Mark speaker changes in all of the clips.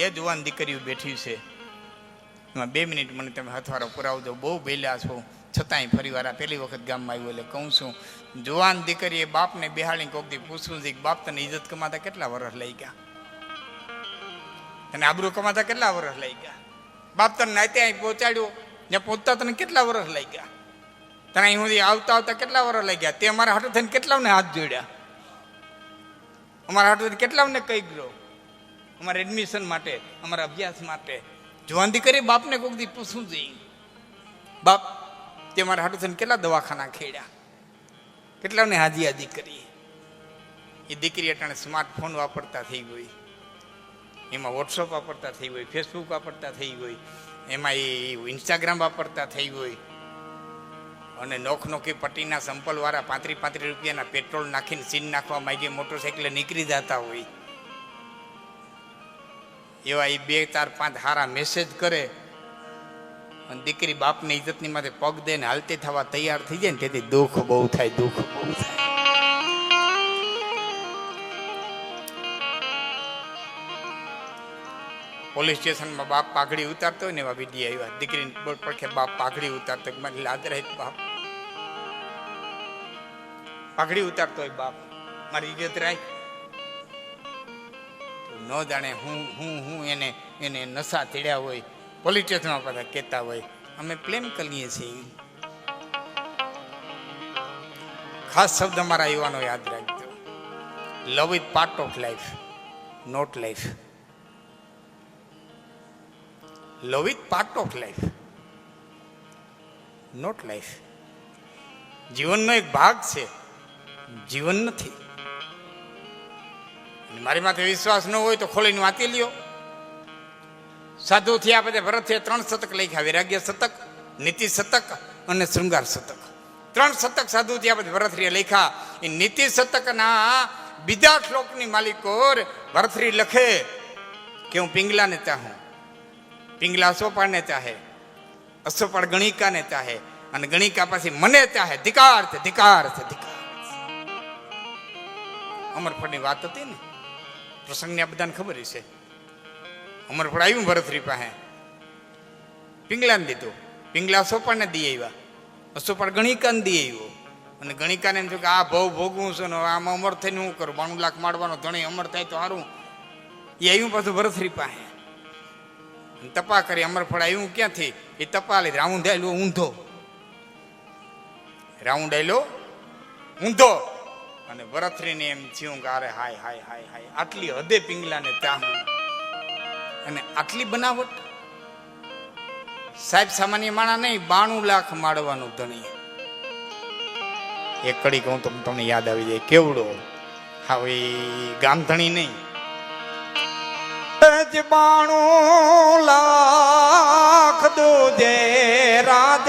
Speaker 1: બે જુવાન દીકરીઓ બેઠી છે. એમાં બે મિનિટ મને તમે હથવારો પુરાવજો બહુ બેલા છો. છતાંય ફરીવાર આ પહેલી વખત ગામમાં આવ્યું એટલે કહું છું, જુવાન દીકરીએ બાપને બિહાળી કોકથી પૂછવું છે કે બાપ તને ઇજ્જત કમાતા કેટલા વર્ષ લઈ ગયા? તને આબરૂ કમાતા કેટલા વર્ષ લઈ ગયા? બાપ તને નાતે અહીં પહોંચાડ્યો. ને પહોંચતા તને કેટલા વર્ષ લઈ ગયા? તને અહીં સુધી આવતા આવતા કેટલા વર્ષ લઈ ગયા? તે અમારા હાટુ થઈને કેટલાને હાથ જોડ્યા? અમારા હાટુ થઈને કેટલાને કહી ગયો? અમારા એડમિશન માટે, અમારા અભ્યાસ માટે. જવાન દીકરી બાપને કોઈક દી પૂછવું જોઈએ. બાપ, તે મારા હાટુ કેટલા દવાખાના ખેડ્યા? કેટલાને હાજી હાજી કરી એ દીકરી અટાણે સ્માર્ટફોન વાપરતા થઈ ગઈ. એમાં વોટ્સઅપ વાપરતા થઈ ગઈ ફેસબુક વાપરતા થઈ ગઈ. એમાં એ ઇન્સ્ટાગ્રામ વાપરતા થઈ ગઈ. અને નોખ નોખી પટ્ટીના સંપલવાળા પાંત્રી પાંત્રી રૂપિયાના પેટ્રોલ નાખીને સીન નાખવા માંગીએ મોટરસાઇકલે નીકળી જતા હોય. એવા એ બે, ચાર, પાંચ હારા મેસેજ કરે. અને દીકરી બાપની ઇજ્જતની માથે પગ દે ને હાલતી થવા તૈયાર થઈ જાય ને તેથી દુઃખ બહુ થાય, દુઃખ બહુ થાય. પોલીસ સ્ટેશનમાં બાપ પાઘડી ઉતારતો હોય ને એવા વીડિયો આવ્યા. દીકરીને પડખે બાપ પાઘડી ઉતારતો મારી લાદ રહે બાપ. પાઘડી ઉતારતો હોય બાપ. મારી ઇજ્જત રાખ ન જાણે હું હું હું એને એને નશા તેડ્યા હોય પોલિટિક્સમાં બધા કહેતા હોય. અમે પ્રેમ કરીએ છીએ. ખાસ શબ્દ મારા યુવાનો યાદ રાખજો. Love is part of life not life love is part of life not life જીવનનો એક ભાગ છે, જીવન નથી. મારી માથે વિશ્વાસ ન હોય તો ખોલીને વાંચી લ્યો. સાધુ થયા પછી ભરત થયા ત્રણ શતક લખ્યા, વૈરાગ્ય શતક, નીતિ શતક અને શૃંગાર શતક. ત્રણ શતક સાધુ થયા પછી ભરતરીએ લખ્યા. એ નીતિ શતકના બીજા શ્લોકની માલિકોર ભરતરી લખે કે હું પિંગલાને ચાહું. પિંગલા અસોપાળને ચાહે અસોપાળ ગણિકાને ચાહે અને ગણિકા પછી મને ચાહે. ધિકાર છે ધિકાર છે, ધિકાર અમરફળની વાત હતી ને? પ્રસંગને આ બધાને ખબર છે અમરફળ આવ્યું ભરતરી પાસે. પિંગલાને દીધું. પિંગલા સોપાને દઈ આવ્યા અસોપાળ ગણિકાને દઈ આવ્યો અને ગણિકાને એમ થયું કે આ ભવ ભોગવું છે ને આમાં અમર થઈને હું કરું? બાણું લાખ માડવાનો ધણી અમર થાય તો સારું એ આવ્યું પાછું ભરતરી પાસે. તપા કરી અમરફળ આવ્યું ક્યાંથી? એ તપા રાઉન્ડ આવેલો ઊંધો. રાઉન્ડ આવેલો ઊંધો. અને વરથરીને એમ થયું કે અરે હાય હાય હાય હાય. આટલી હદે પિંગલાને ત્યાં અને આટલી બનાવટ? સાહેબ, સામાન્ય માણા નહીં, બાણું લાખ માળવાનું ધણી. એક કડી કહું તો તમને યાદ આવી જાય, કેવડો? હવે ગામ ધણી નહીં. બાણું લાખ દો જે તાર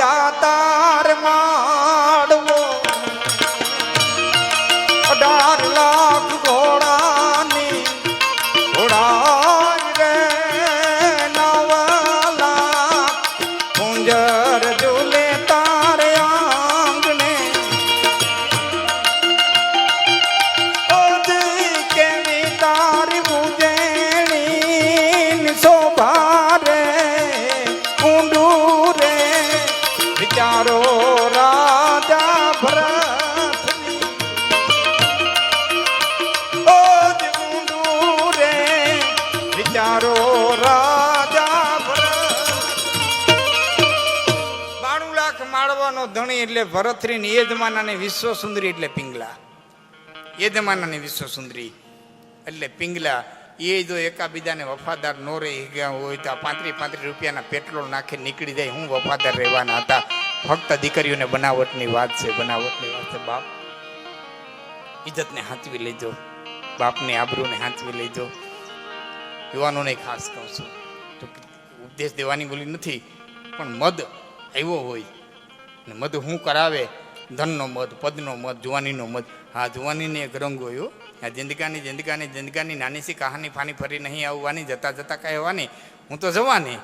Speaker 1: માળવાનો ધણી એટલે ભરતરી એ જમાનાની વિશ્વ સુંદરી એટલે પિંગલા. એ જમાનાની વિશ્વ સુંદરી એટલે પિંગલા. એ જો એકાબીજાને વફાદાર નો રહી ગયા હોય તો આ પાંત્રીસ પાંત્રીસ રૂપિયાના પેટ્રોલ નાખી, નીકળી જાય. હું વફાદાર રહેવાના હતા. ફક્ત દીકરીઓને બનાવટની વાત છે, બનાવટની વાત છે, બાપ. ઇજ્જતને હાંચવી લેજો. બાપની આબરૂને હાંચવી લેજો. યુવાનોને ખાસ કહું છું. ઉપદેશ દેવાની બોલી નથી, પણ મદ આવ્યો હોય. ને મધ હું કરાવે? ધનનો મધ, પદનો મધ, જુવાનીનો મધ. હા, જુવાનીને એક રંગ હોય આ જિંદગાની જિંદગાની જિંદગાની નાની સી કહાની ફાની ફરી નહીં આવવાની, જતા જતા કહેવાની હું તો જવાની.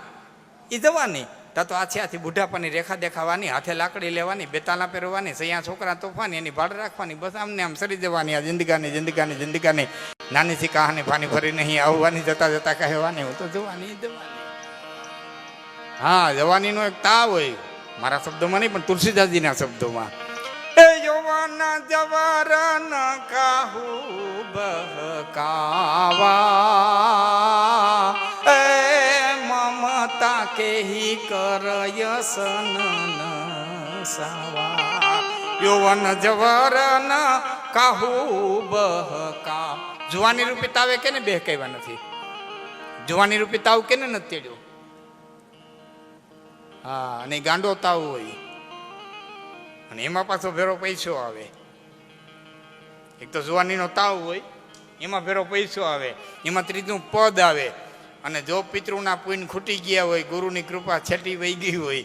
Speaker 1: એ જવાની. તા તો આછી આથી બુઢાપાની રેખા દેખાવાની, હાથે લાકડી લેવાની, બેતાલા પહેરવાની, સૈયા છોકરા તોફાની, એની ભાડ રાખવાની, બસ આમને આમ સરી જવાની આ જિંદગાની જિંદગાની જિંદગાની. નાનીથી કહાની ફાની ફરી નહીં આવવાની, જતા જતા કહેવાની હું તો જવાની જવાની. હા, જવાનીનો એક તાવ હોય. મારા શબ્દોમાં નહીં, પણ તુલસીદાસજીના શબ્દોમાં. એ યૌવન જવારન કાહુ બહકાવા. એ મમતા કેહી કરય સનન સાવા યૌવન જવરન કાહુ બહકા જુવાની રૂપે તાવે કેને કહેવા નથી? જુવાની રૂપે તાવ કેને નથી તેડ્યો? હા, અને ગાંડો તાવ હોય. અને એમાં પાછો ભેરો પૈસો આવે. એક તો જુવાનીનો તાવ હોય, એમાં ભેરો પૈસો આવે. એમાં ત્રીજું પદ આવે. અને જો પિતૃના પુણ્ય ખૂટી ગયા હોય, ગુરુની કૃપા છેટી વહી ગઈ હોય,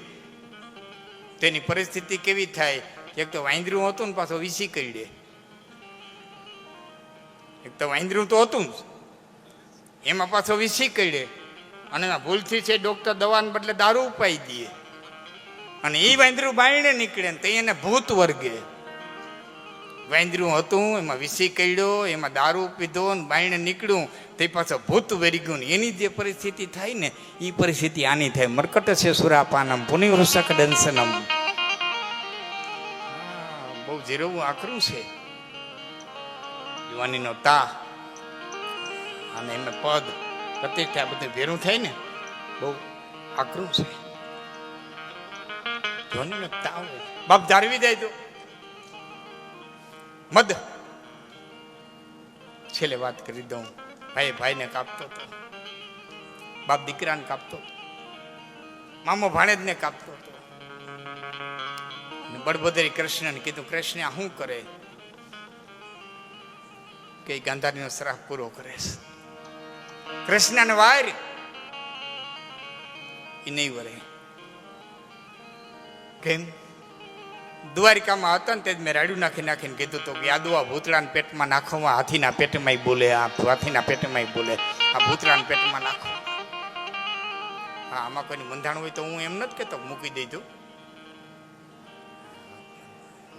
Speaker 1: તેની પરિસ્થિતિ કેવી થાય? એક તો વાંદરું હતું ને પાછો વિસી કરી દે એક તો વાંદરું તો હતું જ. એમાં પાછો વિસી કરી દે અને ભૂલથી છે ડોક્ટર દવાને બદલે દારૂ ઉપાઈ દે. અને એ વાંદરું બાયણે નીકળે ને તો એને ભૂત વર્ગે. વાંદરું હતું, એમાં વિસી કર્યો, એમાં દારૂ પીધો ને બાયણે નીકળ્યું, તે પાછો ભૂત વેરી ગયું ને એની જે પરિસ્થિતિ થાય ને એ પરિસ્થિતિ આની થાય. મરકટ છે સુરાપાનમ, પુનિવૃષક ડંસનમ બહુ જીરવું આકરું છે. યુવાનીનો તા અને એમાં પદ. પ્રતિષ્ઠા બધું ભેરું થાય ને, બહુ આકરું છે. ધોનીનો તાવ બાપ જાળવી તો. મદ. છેલ્લે વાત કરી દઉં. ભાઈ ભાઈને કાપતો હતો. બાપ દીકરાને કાપતો મામો ભાણેજને કાપતો હતો. બળભદ્રી કૃષ્ણને કીધું, કૃષ્ણ શું કરે? કે ગાંધારીનો શ્રાપ પૂરો કરે છે. કૃષ્ણને વાર એ નહીં વરે કેમ? દ્વારિકામાં હતા ને તે મેં રાડ્યું નાખી નાખીને કીધું તો કે યાદવા ભૂતળાના પેટમાં નાખવામાં હાથીના પેટમાં બોલે, આ હાથીના પેટમાં બોલે, આ ભૂતળાના પેટમાં નાખો. હા, આમાં કોઈની બંધાણ હોય તો હું એમ નથી કહેતો કે મૂકી દેજો.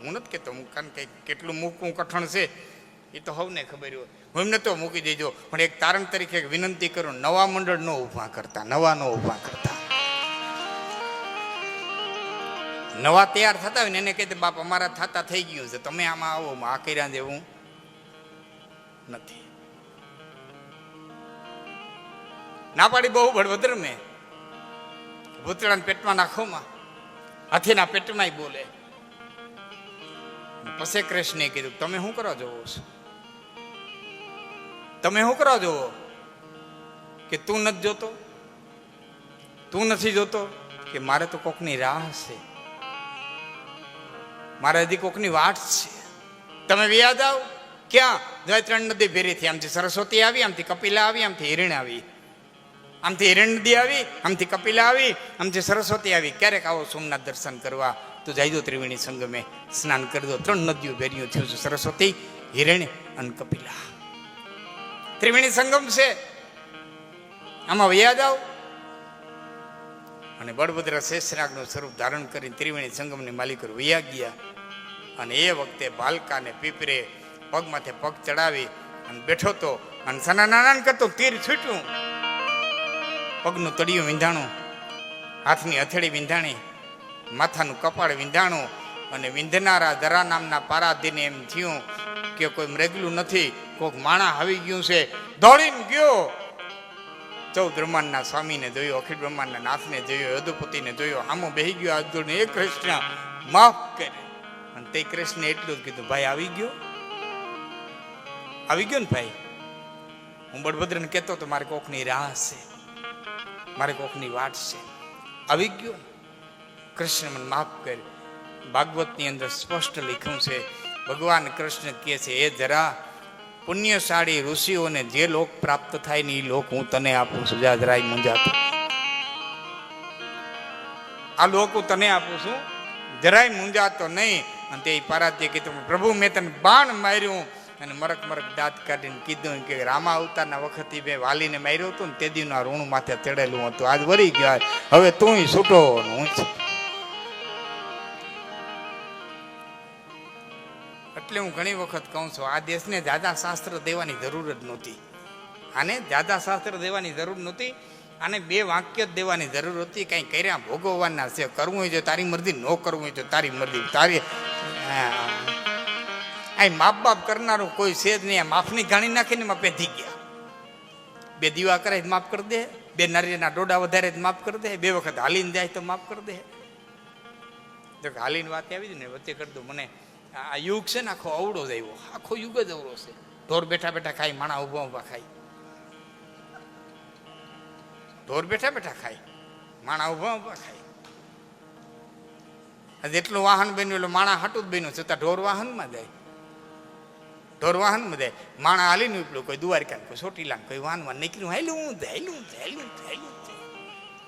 Speaker 1: હું નથી કહેતો, હું કારણ કેટલું મૂકવું કઠણ છે. એ તો હવને ખબર હોય. હું એમ તો મૂકી દેજો, પણ એક તારણ તરીકે વિનંતી કરું, નવા મંડળ નો ઊભા કરતા, નવા નો ઊભા કરતા. નવા તૈયાર થતા હોય ને એને કહે બાપ, અમારા થતા થઈ ગયું છે, તમે આમાં આવો આ કર્યા જેવું નથી. ના પાડી બહુ બળવદર મેં ભૂતળાના પેટમાં નાખોમાં હાથીના પેટમાં બોલે. પછી કૃષ્ણે કીધું, તમે શું કરવા જોવો છો? તમે શું કરો જોવો કે તું નથી જોતો? તું નથી જોતો? કે મારે તો કોકની રાહ છે. મારે હજી કોકની વાટ છે. તમે વ્યાજ આવ? ક્યાં? ત્રણ નદી ભેરી થઈ આમથી સરસ્વતી આવી, આમથી કપિલા આવી, આમથી હિરણ આવી. આમથી હિરણ નદી આવી, આમથી કપિલા આવી, આમથી સરસ્વતી આવી. ક્યારેક આવો સોમનાથ દર્શન કરવા. તો જઈદો ત્રિવેણી સંગમે સ્નાન કરી દો. ત્રણ નદીઓ ભેરીઓ થયું છે. સરસ્વતી, હિરણ અને કપિલા. ત્રિવેણી સંગમ છે. આમાં વ્યાજ આવ. અને બળભદ્ર શેષનાગનું સ્વરૂપ ધારણ કરીને ત્રિવેણી સંગમની માલિકો વૈયા ગયા. અને એ વખતે બાલકાને પીપરે પગમાથે પગ ચડાવી અને બેઠો તો અને સના નાના કરતો તીર છૂટ્યું. પગનું તળિયું વિંધાણું, હાથની હથેળી વિંધાણી, માથાનું કપાળ વિંધાણું અને વિંધનારા દરા નામના પારાધીને એમ થયું કે કોઈ મરેગલું નથી કોઈક માણા આવી ગયું છે, દોડીને ગયો. ચૌદ બ્રહ્માંડના સ્વામીને જોયો, અખિલ બ્રહ્માંડના નાથને જોયો યદુપતિને જોયો આમો બેહી ગયો અર્જુન એ કૃષ્ણ, માફ કરે. અને તે કૃષ્ણ એટલું જ કીધું, ભાઈ, આવી ગયો? આવી ગયો ને ભાઈ. હું બળભદ્રને કહેતો તો મારે કોકની રાહ છે, મારે કોકની વાટ છે. આવી ગયો? કૃષ્ણ મને માફ કર. ભાગવતની અંદર સ્પષ્ટ લખ્યું છે, ભગવાન કૃષ્ણ કહે છે એ જરા પુણ્યશાળી ઋષિઓને જે લોક પ્રાપ્ત થાય ને એ લોક હું તને આપું છું. જા જરાય મુંજાતો આ લોક હું તને આપું છું. જરાય મુંજાતો નહીં. અને તે પારાધ્ય કીધું પ્રભુ, મેં તને બાણ માર્યું. અને મરક મરક દાંત કાઢીને કીધું કે રામા અવતારના વખતે મેં વાલીને માર્યો હતો ને તે દીનું આ ઋણ માથે ચડેલું હતું. આજ વરી ગયા. હવે તું છૂટો હું એટલે હું ઘણી વખત કહું છું, આ દેશને દાદા શાસ્ત્ર દેવાની જરૂર જ નહોતી. આને દાદા શાસ્ત્ર દેવાની જરૂર નહોતી, આને બે વાક્ય જ દેવાની જરૂર હતી, કંઈ કર્યા ભોગવવાના છે, કરવું હોય તો તારી મરજી, ન કરવું હોય તો તારી મરજી, તારી અહીં માપ બાપ કરનારું કોઈ છે જ નહીં માફની ગાણી નાખીને એમાં પેધી ગયા. બે દીવા કરે માફ કરી દે, બે નારિયેળના ડોડા વધારે જ માફ કરી દે, બે વખત હાલીને જાય તો માફ કરી દે. જો હાલીને વાત આવી જ ને, વચ્ચે કરી દઉં મને. આ યુગ છે ને, આખો અવળો જ આવ્યો. આખો યુગ જ અવળો છે. ઢોર બેઠા બેઠા ખાય, માણા ઊભા ઊભા ખાય. ઢોર બેઠા બેઠા ખાય, માણા ઊભા ઊભા ખાય. જેટલું વાહન બન્યું એટલે માણા હાટું જ બન્યું છતાં ઢોર વાહનમાં જાય. ઢોર વાહનમાં જાય. માણા હાલીને ઉપલું કોઈ દ્વારકા કોઈ ચોટીલા કોઈ વાહનમાં નીકળ્યું હાલું હું હાલ્યું હાલ્યું હાલ્યું.